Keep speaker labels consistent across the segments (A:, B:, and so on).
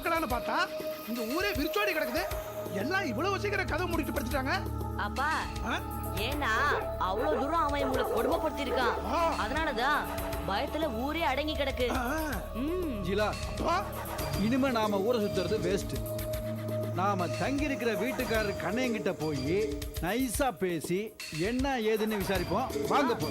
A: பார்க்கலான்னு பார்த்தா இந்த ஊரே விரிச்சோடி கிடக்குது. எல்லாம் இவ்வளவு சீக்கிரம் கதை முடிட்டு படுத்துட்டாங்க.
B: அப்பா? ஏன்னா அவ்வளவு தூரம் அவன் உங்களை கொடுமைப்படுத்தி இருக்கான். அதனாலதான் பயத்துல ஊரே அடங்கி கிடக்கு.
C: ஜிலா
A: அப்பா,
C: இனிமே நாம ஊரை சுத்துறது வேஸ்ட் நாம தங்கி இருக்கிற வீட்டுக்காரர் கண்ணையங்கிட்ட போய் நைஸா பேசி என்ன ஏதுன்னு விசாரிப்போம். வாங்க போ.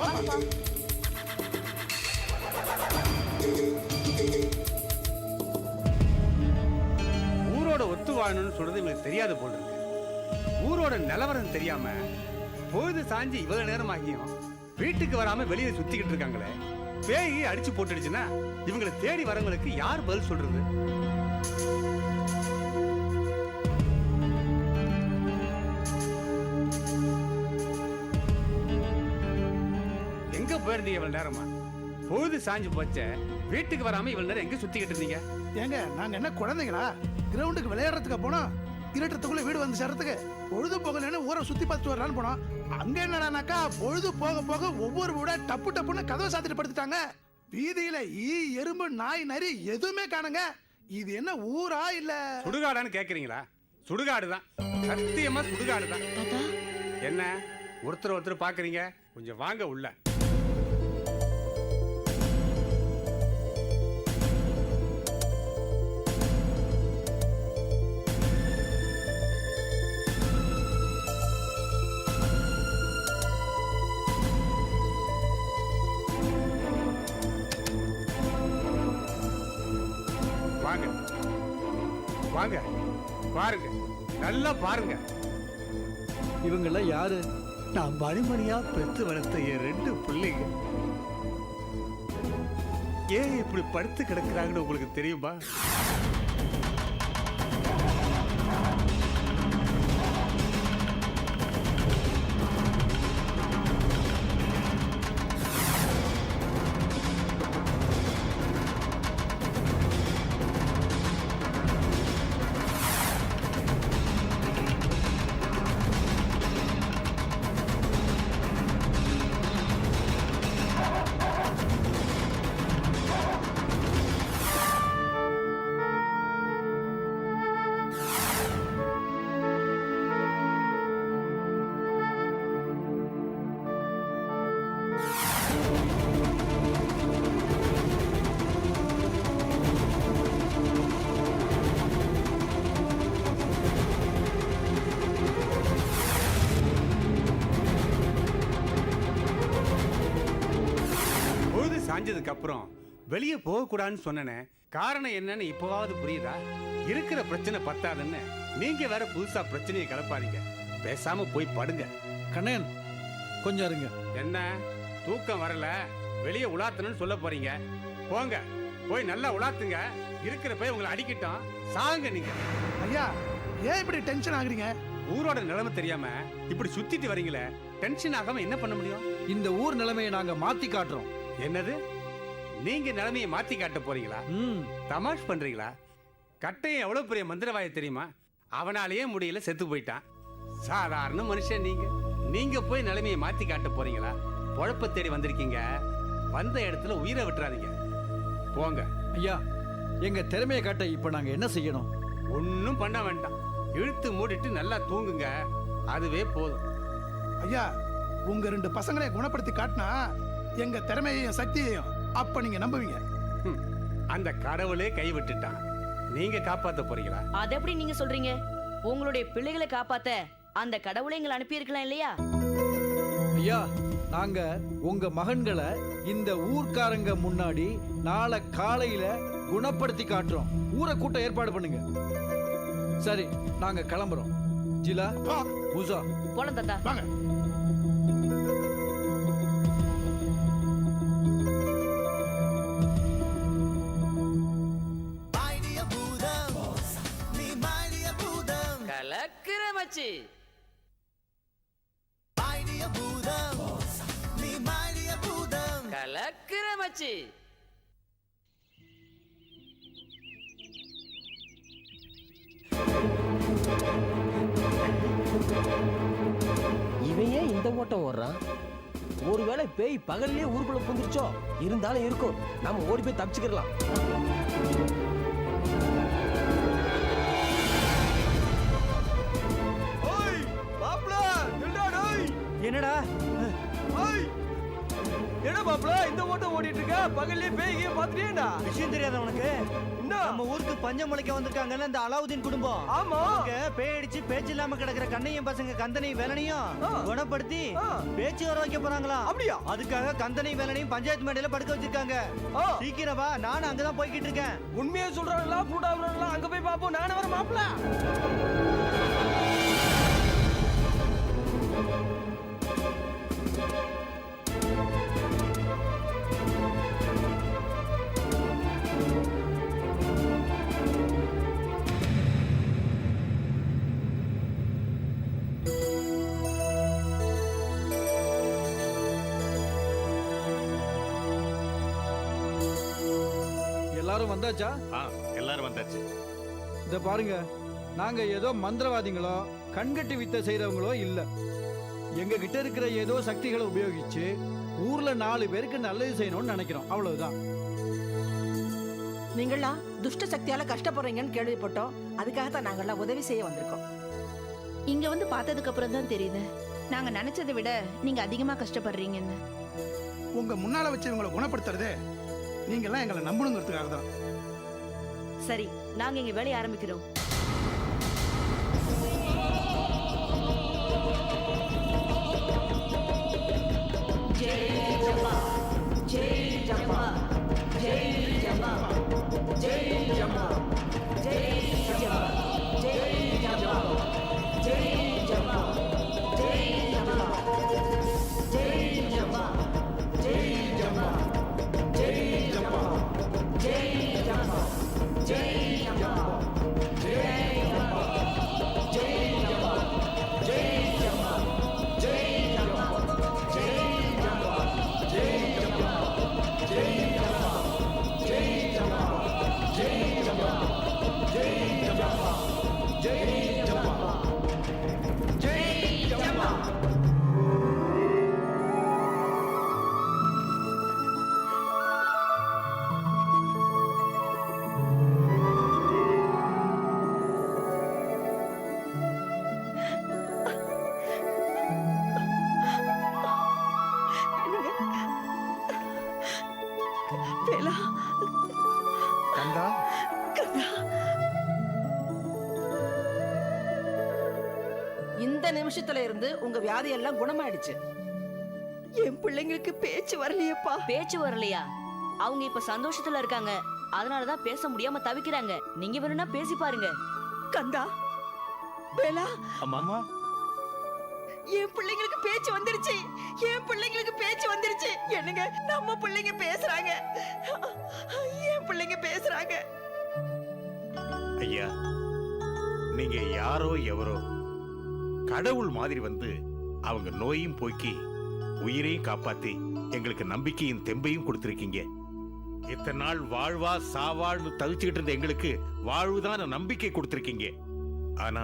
D: வாழணும்னு சொல்றது இவங்களுக்கு தெரியாது போல் இருக்கு. ஊரோட நிலவரம் தெரியாம பொழுது சாஞ்சி இவ்வளவு நேரம் ஆகியும் வீட்டுக்கு வராம வெளியே சுத்திக்கிட்டு இருக்காங்களே பேய் அடிச்சு போட்டுடுச்சுன்னா இவங்களை தேடி வரவங்களுக்கு யார் பதில் சொல்றது? எங்க போயிருந்தீங்க இவ்வளவு நேரமா? பொழுது சாஞ்சு போச்சே. வீட்டுக்கு வராம இவ்வளவு நேரம் எங்க சுத்திக்கிட்டு இருந்தீங்க?
A: ஏங்க நாங்க என்ன குழந்தைங்களா? கிரவுண்டுக்கு விளையாடுறதுக்கு போனோம். இருட்டத்துக்குள்ள வீடு வந்து சேர்றதுக்கு பொழுது போகலன்னு ஊரை சுத்தி பார்த்துட்டு வரலான்னு போனோம். அங்க என்னடானாக்கா பொழுது போக போக ஒவ்வொரு வீடா டப்பு டப்புன்னு கதவை சாத்திட்டு படுத்துட்டாங்க. வீதியில ஈ எறும்பு நாய் நரி எதுவுமே காணுங்க. இது என்ன ஊரா இல்ல?
D: சுடுகாடான்னு கேக்குறீங்களா? சுடுகாடு தான் சத்தியமா சுடுகாடு தான்
B: தாத்தா?
D: என்ன? ஒருத்தர் ஒருத்தர் பாக்குறீங்க? கொஞ்சம் வாங்க உள்ள. வாங்க. பாருங்க. நல்லா பாருங்க.
C: இவங்கெல்லாம் யாரு?
D: நான் மணிமணியா பெத்து வளர்த்த என் ரெண்டு பிள்ளைங்க. ஏன் இப்படி படுத்து கிடக்குறாங்கன்னு உங்களுக்கு தெரியுமா? பொழுது சாஞ்சதுக்கு அப்புறம் வெளியே போகக்கூடாதுன்னு சொன்னனே. காரணம் என்னன்னு இப்போவாவது புரியுதா? இருக்கிற பிரச்சனை பத்தாதுன்னு நீங்க வேற புதுசா பிரச்சனையை கிளப்பாதீங்க பேசாம போய் படுங்க.
C: கண்ணன் கொஞ்சம் இருங்க.
D: என்ன? தூக்கம் வரல. வெளியே உலாத்தணும்னு சொல்ல போறீங்க. போங்க. போய் நல்லா உலாத்துங்க. இருக்கிற போய் உங்களை அடிக்கட்டும். சாங்க நீங்க.
A: ஐயா ஏன் இப்படி டென்ஷன் ஆகுறீங்க?
D: ஊரோட நிலைமை தெரியாம இப்படி சுத்திட்டு வரீங்களே. டென்ஷன் ஆகாம என்ன பண்ண முடியும்?
C: இந்த ஊர் நிலைமையை நாங்க மாத்தி காட்டுறோம்.
D: என்னது? நீங்க நிலைமையை மாத்தி காட்ட போறீங்களா?
C: ம்.
D: தமாஷ் பண்றீங்களா? கட்டையன் எவ்வளவு பெரிய மந்திரவாய தெரியுமா? அவனாலேயே முடியல செத்து போயிட்டான். சாதாரண மனுஷன் நீங்க. நீங்க போய் நிலைமையை மாத்தி காட்ட போறீங்களா? பொழப்ப தேடி வந்திருக்கீங்க. வந்த இடத்துல உயிரை விட்டுறாதீங்க. போங்க.
C: ஐயா எங்க திறமையை காட்ட இப்ப நாங்க என்ன செய்யணும்?
D: ஒன்னும் பண்ண வேண்டாம். இழுத்து மூடிட்டு நல்லா தூங்குங்க. அதுவே போதும்.
A: ஐயா உங்க ரெண்டு பசங்களை குணப்படுத்தி காட்டினா எங்க திறமையையும் சக்தியையும் அப்ப நீங்க நம்புவீங்க.
D: அந்த கடவுளே கைவிட்டுட்டான். நீங்க காப்பாத்த போறீங்களா?
B: அது எப்படி நீங்க சொல்றீங்க? உங்களுடைய பிள்ளைகளை காப்பாத்த அந்த கடவுளை எங்களை அனுப்பியிருக்கலாம் இல்லையா?
C: ஐயா நாங்க உங்க மகன்களை இந்த ஊர்க்காரங்க முன்னாடி நாளை காலையில குணப்படுத்தி காட்டுறோம். ஊரை கூட்ட ஏற்பாடு பண்ணுங்க. சரி நாங்க கிளம்புறோம். ஜிலா பூசா
B: போலாம் தாத்தா.
A: வாங்க.
E: இவன் ஏன் இந்த ஓட்டம் ஓடுறான்? ஒருவேளை பேய் பகல்லே ஊருக்குள்ள புந்துருச்சோ இருந்தாலும் இருக்கும். நம்ம ஓடி போய் தப்பிச்சுக்கிடலாம். மாப்பிள இந்த ஓட்டம் ஓடிட்டு இருக்க பகல்லே பேய் பாத்துட்டேடா
F: விஷயம் தெரியாத உனக்கு?
E: என்ன?
F: நம்ம ஊருக்கு பஞ்சம் முளைக்க வந்திருக்காங்கல்ல இந்த அலாவுதீன் குடும்பம்.
E: ஆமா.
F: அவங்க பேயடிச்சு பேச்சு இல்லாம கிடக்குற கண்ணையும் பசங்க கந்தனையும் வேலனையும். குணப்படுத்தி. பேச்சு வர வைக்க போறாங்களா?
E: அப்படியா?
F: அதுக்காக கந்தனையும் வேலனையும் பஞ்சாயத்து மேடையில படுக்க வச்சிருக்காங்க. சீக்கிரம் வா நானும் அங்கதான் போய்கிட்டு இருக்கேன்.
E: உண்மையை சொல்றாங்களா பூடாங்களா அங்க போய் பாப்போம் நானும் வர மாப்பிள.
C: வந்தாச்சா?
G: ஆ எல்லாரும் வந்தாச்சு.
C: இத பாருங்க. நாங்க ஏதோ மந்திரவாதிகளோ கண்கட்டி வித்தை செய்றவங்களோ இல்ல. எங்க கிட்ட இருக்கிற ஏதோ சக்திகளை உபயோகிச்சு ஊர்ல நாலு பேருக்கு நல்லது செய்யணும்னு நினைக்கிறோம். அவ்வளவுதான்.
H: நீங்களாம் துஷ்ட சக்தியால கஷ்டப்படுறீங்கன்னு கேள்விப்பட்டோம். அதுக்காக தான் நாங்கெல்லாம் உதவி செய்ய வந்திருக்கோம்.
I: இங்க வந்து பார்த்ததுக்கு அப்புறம் தான் தெரியுது. நாங்க நினைச்சதை விட நீங்க அதிகமா கஷ்டப்படுறீங்கன்னு.
A: உங்க முன்னால வச்சு இவங்களை குணப்படுத்துறதே நீங்க எல்லாம் எங்களை நம்பணுங்கிறதுக்காக தான்
B: சரி நாங்க இங்க வேலையை ஆரம்பிக்கிறோம்.
A: கந்தா.
H: இந்த நிமிஷத்துல இருந்து உங்க வியாதி எல்லாம் குணமாயிடுச்சு. என் பிள்ளைங்களுக்கு பேச்சு வரலையேப்பா.
B: பேச்சு வரலையா? அவங்க இப்ப சந்தோஷத்துல இருக்காங்க. அதனாலதான் பேச முடியாம தவிக்கிறாங்க. நீங்க வேணும்னா பேசி பாருங்க.
H: கந்தா. வேலா
F: அம்மா.
H: என் பிள்ளைங்களுக்கு பேச்சு வந்துருச்சு. என் பிள்ளைங்களுக்கு பேச்சு வந்துருச்சு. என்னங்க நம்ம பிள்ளைங்க பேசுறாங்க. என் பிள்ளைங்க பேசுறாங்க
G: ஐயா நீங்க யாரோ எவரோ கடவுள் மாதிரி வந்து அவங்க நோயும் போக்கி உயிரையும் காப்பாத்தி எங்களுக்கு நம்பிக்கையும் தெம்பையும் கொடுத்திருக்கீங்க. இத்தனை நாள் வாழ்வா சாவாழ்னு தவிச்சுக்கிட்டு இருந்த எங்களுக்கு வாழ்வுதான நம்பிக்கை கொடுத்திருக்கீங்க. ஆனா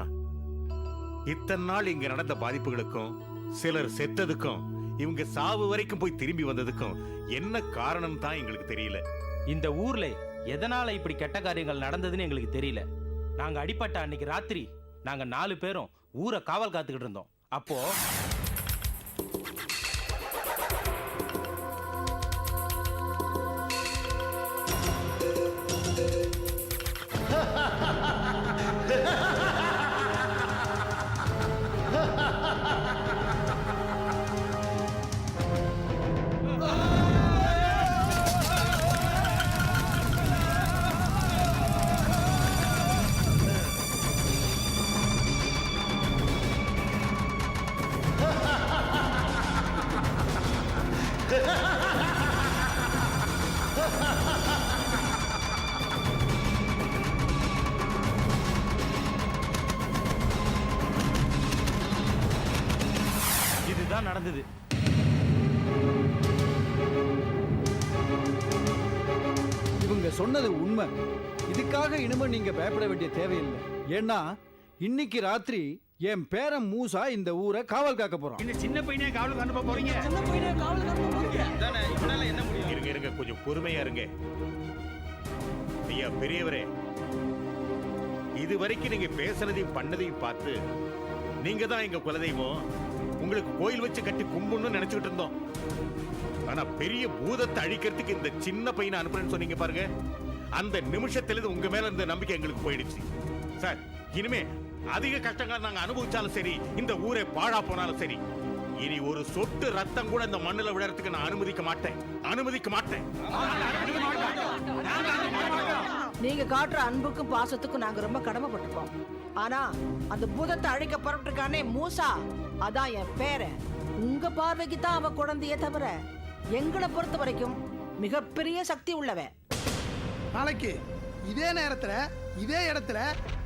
G: இத்தனை நாள் இங்க நடந்த பாதிப்புகளுக்கும் சிலர் செத்ததுக்கும் இவங்க சாவு வரைக்கும் போய் திரும்பி வந்ததுக்கும் என்ன காரணம் தான் எங்களுக்கு தெரியல.
J: இந்த ஊர்ல எதனால் இப்படி கெட்ட காரியங்கள் நடந்ததுன்னு எங்களுக்கு தெரியல. நாங்கள் அடிப்பட்ட அன்னைக்கு ராத்திரி நாங்கள் நாலு பேரும் ஊரை காவல் காத்துக்கிட்டு இருந்தோம்.
C: அப்போது உண்மை. இதுக்காக இனிமே நீங்க பயப்பட வேண்டிய தேவையில்லை. ஏன்னா இன்னைக்கு ராத்திரி என் பேரன் மூசா இந்த ஊரை காவல் காக்க போறான்.
D: இந்த சின்ன பையனே காவலுக்கு அனுப்ப போறீங்க?
E: சின்ன பையனை காவலுக்கு அனுப்ப போறீங்க.
G: இருங்க இருங்க கொஞ்சம் பொறுமையா இருங்க. ஐயா பெரியவரே இது வரைக்கும் நீங்க பேசுனதையும் பண்ணதையும் பார்த்து நீங்க தான் எங்க குலதெய்வம். உங்களுக்கு கோயில் வச்சு கட்டி கும்பிடணும்னு நினைச்சுக்கிட்டு இருந்தோம். ஆனா பெரிய பூதத்தை அழிக்கிறதுக்கு இந்த சின்ன பையனை அனுப்புறேன்னு சொன்னீங்க பாருங்க. அந்த நிமிஷத்திலிருந்து உங்க மேல இருந்த நம்பிக்கை எங்களுக்கு போயிடுச்சு. சார் இனிமே அதிக கஷ்டங்கள் நாங்க அனுபவிச்சாலும் சரி இந்த ஊரே பாழா போனாலும் சரி இனி ஒரு சொட்டு ரத்தம் கூட இந்த மண்ணில் விழறதுக்கு நான் அனுமதிக்க மாட்டேன். அனுமதிக்க மாட்டேன்.
H: நீங்க காட்டுற அன்புக்கும் பாசத்துக்கும் நாங்க ரொம்ப கடமைப்பட்டிருக்கோம். ஆனா அந்த பூதத்தை அழைக்க புறப்பட்டிருக்கானே மூசா அதான் என் பேர உங்க பார்வைக்கு தான் அவ குழந்தைய தவிர எங்களை பொறுத்த வரைக்கும் மிகப்பெரிய சக்தி உள்ளவன்.
A: நாளைக்கு இதே நேரத்துல இதே இடத்துல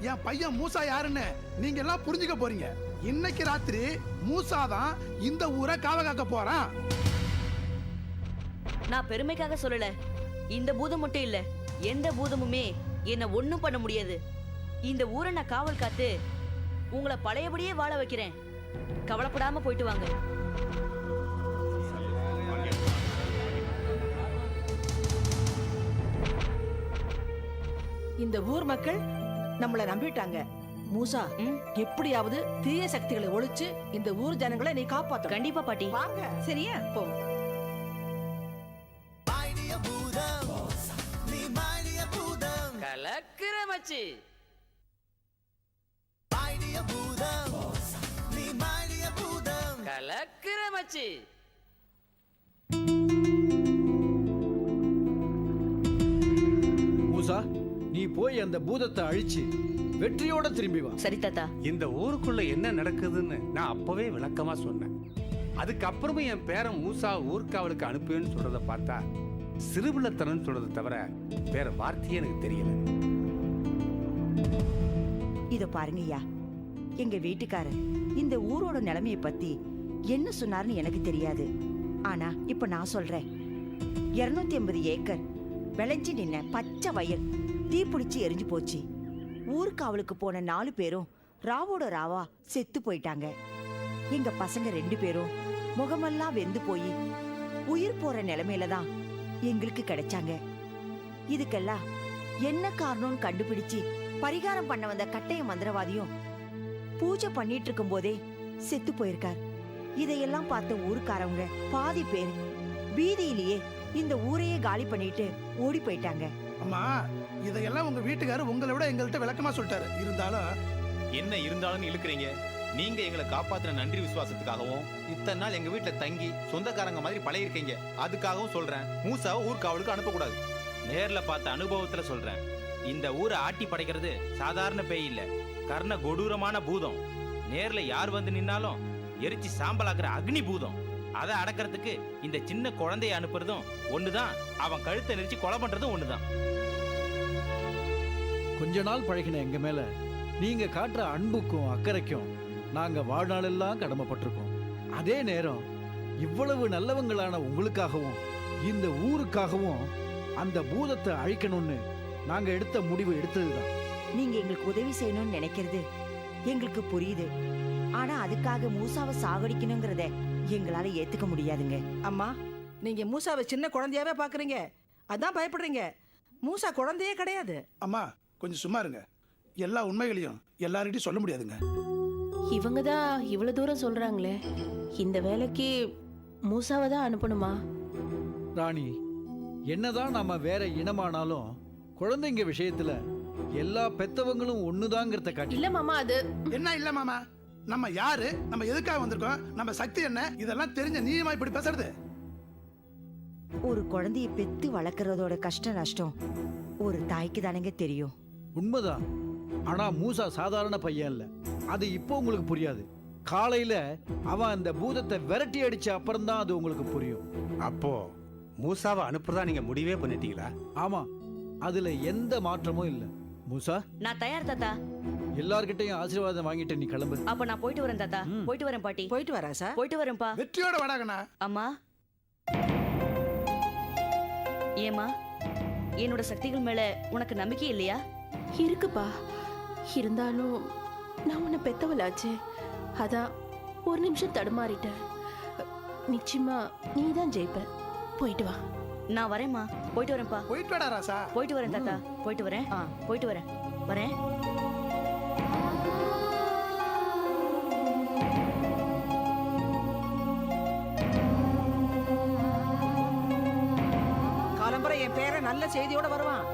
A: என் பையன் மூசா யாருன்னு நீங்க எல்லாம் புரிஞ்சுக்க போறீங்க. இன்னைக்கு ராத்திரி மூசா தான் இந்த ஊரை காவ காக்க போறான்.
B: நான் பெருமைக்காக சொல்லல. இந்த பூதம் மட்டும் இல்ல எந்த பூதமுமே என்ன ஒண்ணும் பண்ண முடியாது. இந்த ஊரை நான் காவல் காத்து உங்களை பழையபடியே வாழ வைக்கிறேன். கவலைப்படாம போயிட்டு வாங்க.
H: இந்த ஊர் மக்கள் நம்மள நம்பிட்டாங்க. மூசா. எப்படியாவது தீய சக்திகளை ஒழிச்சு இந்த ஊர் ஜனங்களை நீ காப்பாத்த
B: கண்டிப்பா பாட்டி.
H: வாங்க.
I: சரியா?
H: போ
K: கலக்கிற மச்சி. கலக்கிற மச்சி.
C: மூசா நீ போய் அந்த பூதத்தை அழிச்சு வெற்றியோட திரும்பி வா.
B: சரி தாத்தா.
D: இந்த ஊருக்குள்ள என்ன நடக்குதுன்னு நான் அப்பவே விளக்கமா சொன்னேன். அதுக்கப்புறமும் என் பேரன் மூசா ஊர்காவலுக்கு அனுப்புவேன்னு சொல்றத பார்த்தா சிறுபிள்ளத்தனம் சொல்றதை தவிர வேற வார்த்தையே எனக்கு தெரியல.
L: இத பாருங்கய்யா எங்க வீட்டுக்காரர் இந்த ஊரோட நிலைமைய பத்தி என்ன சொன்னாருன்னு எனக்கு தெரியாது. ஆனா இப்ப நான் சொல்றேன். 250 ஐம்பது ஏக்கர் விளைஞ்சி நின்ன பச்சை வயல். தீப்பிடிச்சு எரிஞ்சு போச்சு. ஊர்காவலுக்கு போன நாலு பேரும் ராவோட ராவா செத்து போயிட்டாங்க. எங்க பசங்க ரெண்டு பேரும் முகமெல்லாம் வெந்து போய் உயிர் போற நிலைமையில தான் எங்களுக்கு கிடைச்சாங்க. இதுக்கெல்லாம் என்ன காரணம்னு கண்டுபிடிச்சு பரிகாரம் பண்ண வந்த கட்டைய மந்திரவாதியும் பூஜை பண்ணிட்டு இருக்கும் போதே செத்து போயிருக்கார். இதையெல்லாம் பார்த்த ஊருக்காரவங்க பாதி பேர் வீதியிலேயே இந்த ஊரையே காலி பண்ணிட்டு ஓடி போயிட்டாங்க.
A: அம்மா இதையெல்லாம் உங்க வீட்டுக்காரர் உங்களை விட எங்கள்கிட்ட விளக்கமா சொல்லிட்டாரு. இருந்தாலும்
M: என்ன இருந்தாலும் இழுக்கிறீங்க? நீங்க எங்களை காப்பாத்தின நன்றி விசுவாசத்துக்காகவும் இத்தனை நாள் எங்க வீட்டுல தங்கி சொந்தக்காரங்க மாதிரி பழகிருக்கீங்க அதுக்காகவும் சொல்றேன். மூசாவை ஊர்காவலுக்கு அனுப்பக்கூடாது.
J: நேர்ல பார்த்த அனுபவத்துல சொல்றேன். இந்த ஊரை ஆட்டி படைக்கிறது சாதாரண பேய் இல்ல. கர்ண கொடூரமான பூதம். நேர்ல யார் வந்து நின்னாலும் எரிச்சு சாம்பலாக்குற அக்னி பூதம். அதை அடக்கிறதுக்கு இந்த சின்ன குழந்தைய அனுப்புறதும் ஒண்ணுதான். அவன் கழுத்தை நெரிச்சு கொலை பண்றதும் ஒண்ணுதான்.
C: கொஞ்ச நாள் பழகின எங்க மேல நீங்க காட்டுற அன்புக்கும் அக்கறைக்கும் நாங்க வாழ்நாளெல்லாம் கடமைப்பட்டிருக்கோம். அதே நேரம் இவ்வளவு நல்லவங்களான உங்களுக்காகவும் இந்த ஊருக்காகவும் அந்த பூதத்தை அழிக்கணும்னு நாங்க எடுத்த முடிவு எடுத்ததுதான்.
L: நீங்க எங்களுக்கு உதவி செய்யணும்னு நினைக்கிறது எங்களுக்கு புரியுது. ஆனா அதுக்காக மூசாவை சாகடிக்கணுங்கிறத எங்களால ஏத்துக்க முடியாதுங்க.
H: அம்மா நீங்க மூசாவை சின்ன குழந்தையாவே பாக்குறீங்க. அதான் பயப்படுறீங்க. மூசா குழந்தையே கிடையாது.
A: அம்மா கொஞ்சம் சும்மா இருங்க. எல்லா உண்மைகளையும் எல்லார்கிட்டையும் சொல்ல முடியாதுங்க.
I: இவங்க தான் இவ்வளவு தூரம் சொல்றாங்களே. இந்த வேலைக்கு மூசாவை தான் அனுப்பணுமா?
C: ராணி என்னதான் நாம வேற இனமானாலும் குழந்தைங்க விஷயத்துல எல்லா பெத்தவங்களும் ஒண்ணுதாங்கிறத காட்டி
I: இல்ல மாமா அது
A: என்ன இல்ல மாமா? நம்ம யாரு? நம்ம எதுக்காக வந்திருக்கோம்? நம்ம சக்தி என்ன? இதெல்லாம் தெரிஞ்ச நீமா இப்படி பேசுறது?
L: ஒரு குழந்தைய பெத்து வளர்க்கறதோட கஷ்ட நஷ்டம் ஒரு தாய்க்கு தானங்க தெரியும்.
C: உண்மைதான். ஆனா மூசா சாதாரண பையன் இல்ல. அது இப்போ உங்களுக்கு புரியாது. காலையில அவன் அந்த பூதத்தை விரட்டி அடிச்ச அப்புறம் தான் அது உங்களுக்கு புரியும்.
D: அப்போ மூசாவை அனுப்புறதா நீங்க முடிவே பண்ணிட்டீங்களா?
C: ஆமா. அதுல எந்த மாற்றமும் இல்ல. மூசா?
B: நான் தயார் தாத்தா.
C: எல்லார்கிட்டயும் ஆசீர்வாதம் வாங்கிட்டு நீ கிளம்பு.
B: அப்ப நான் போயிட்டு வரேன் தாத்தா. போயிட்டு வரேன் பாட்டி.
H: போயிட்டு வரா சார்.
B: போயிட்டு வரேன்ப்பா
A: வெற்றியோட வடாகண்ணா
B: அம்மா. ஏமா என்னோட சக்திகள் மேல உனக்கு நம்பிக்கை இல்லையா?
I: இருக்குப்பா. இருந்தாலும் நான் உன்னை பெத்தவளாச்சே. அதான் ஒரு நிமிஷம் தடுமாறிட்டேன். நிச்சயமா நீ தான் ஜெயிப்ப. போயிட்டு வா.
B: நான் வரேம்மா. போயிட்டு வரேன்ப்பா.
A: போயிட்டு வாடா ராசா.
B: போயிட்டு வரேன் தாத்தா. போயிட்டு வரேன்.
H: ஆ.
B: போயிட்டு வரேன். வரேன்.
H: நல்ல செய்தியோட வருவான்.